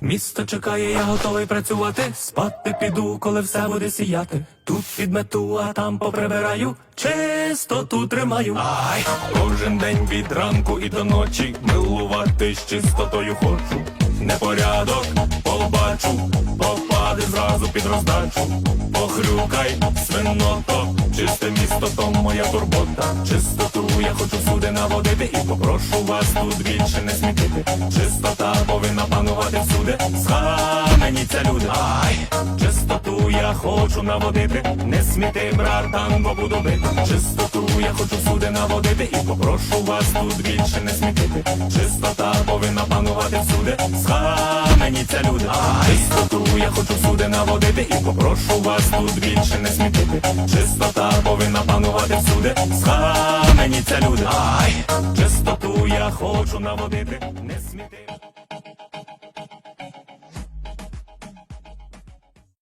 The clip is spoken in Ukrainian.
Місто чекає, я готовий працювати. Спати піду, коли все буде сіяти. Тут підмету, а там поприбираю. Чистоту тримаю. Ай, кожен день від ранку і до ночі. Милуватись чистотою хочу. Непорядок побачу, попади зразу під роздачу. Похрюкай, свиното, чисте місто, то моя турбота. Чистоту я хочу всюди наводити і попрошу вас тут більше не смітити. Чистота повинна панувати всюди. Схаменіться люди. Ай, чистоту я хочу наводити. Не сміти, братан, бо буду бити. Чистоту я хочу всюди наводити і попрошу вас тут більше не смітити. Чистота повинна всюди. Схаменіться люди. Чистоту я хочу всюди наводити і попрошу вас тут більше не смітити. Чистота повинна панувати всюди. Схаменіться люди. Чистоту я хочу наводити. Не сміти.